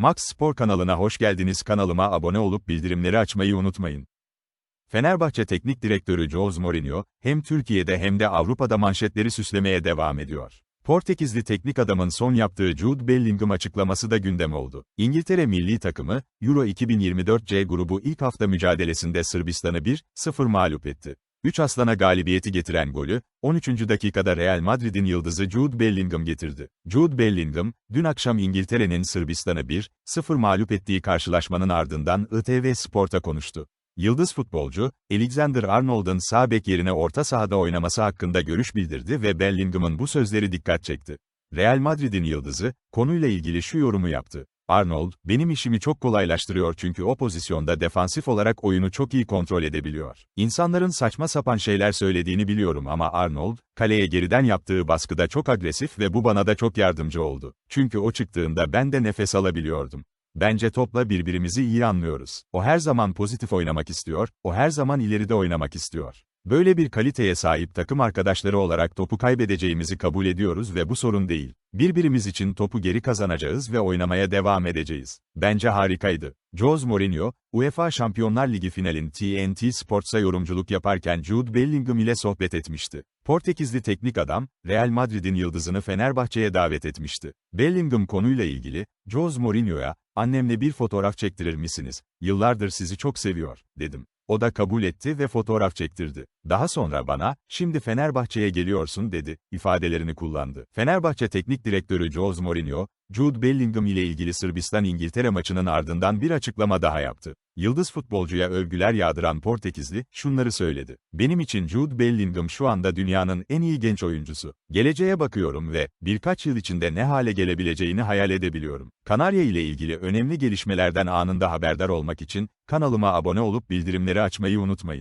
Max Spor kanalına hoş geldiniz. Kanalıma abone olup bildirimleri açmayı unutmayın. Fenerbahçe Teknik Direktörü Jose Mourinho, hem Türkiye'de hem de Avrupa'da manşetleri süslemeye devam ediyor. Portekizli teknik adamın son yaptığı Jude Bellingham açıklaması da gündem oldu. İngiltere milli takımı, Euro 2024 C grubu ilk hafta mücadelesinde Sırbistan'ı 1-0 mağlup etti. 3 aslana galibiyeti getiren golü, 13. dakikada Real Madrid'in yıldızı Jude Bellingham getirdi. Jude Bellingham, dün akşam İngiltere'nin Sırbistan'ı 1-0 mağlup ettiği karşılaşmanın ardından ITV Sport'a konuştu. Yıldız futbolcu, Alexander Arnold'un sağ bek yerine orta sahada oynaması hakkında görüş bildirdi ve Bellingham'ın bu sözleri dikkat çekti. Real Madrid'in yıldızı, konuyla ilgili şu yorumu yaptı. Arnold, benim işimi çok kolaylaştırıyor çünkü o pozisyonda defansif olarak oyunu çok iyi kontrol edebiliyor. İnsanların saçma sapan şeyler söylediğini biliyorum ama Arnold, kaleye geriden yaptığı baskıda çok agresif ve bu bana da çok yardımcı oldu. Çünkü o çıktığında ben de nefes alabiliyordum. Bence topla birbirimizi iyi anlıyoruz. O her zaman pozitif oynamak istiyor, o her zaman ileride oynamak istiyor. Böyle bir kaliteye sahip takım arkadaşları olarak topu kaybedeceğimizi kabul ediyoruz ve bu sorun değil. Birbirimiz için topu geri kazanacağız ve oynamaya devam edeceğiz. Bence harikaydı. Jose Mourinho, UEFA Şampiyonlar Ligi finalin TNT Sports'a yorumculuk yaparken Jude Bellingham ile sohbet etmişti. Portekizli teknik adam, Real Madrid'in yıldızını Fenerbahçe'ye davet etmişti. Bellingham konuyla ilgili, Jose Mourinho'ya, annemle bir fotoğraf çektirir misiniz? Yıllardır sizi çok seviyor, dedim. O da kabul etti ve fotoğraf çektirdi. Daha sonra bana, şimdi Fenerbahçe'ye geliyorsun dedi, ifadelerini kullandı. Fenerbahçe Teknik Direktörü Jose Mourinho, Jude Bellingham ile ilgili Sırbistan-İngiltere maçının ardından bir açıklama daha yaptı. Yıldız futbolcuya övgüler yağdıran Portekizli, şunları söyledi. Benim için Jude Bellingham şu anda dünyanın en iyi genç oyuncusu. Geleceğe bakıyorum ve, birkaç yıl içinde ne hale gelebileceğini hayal edebiliyorum. Kanarya ile ilgili önemli gelişmelerden anında haberdar olmak için, kanalıma abone olup bildirimleri açmayı unutmayın.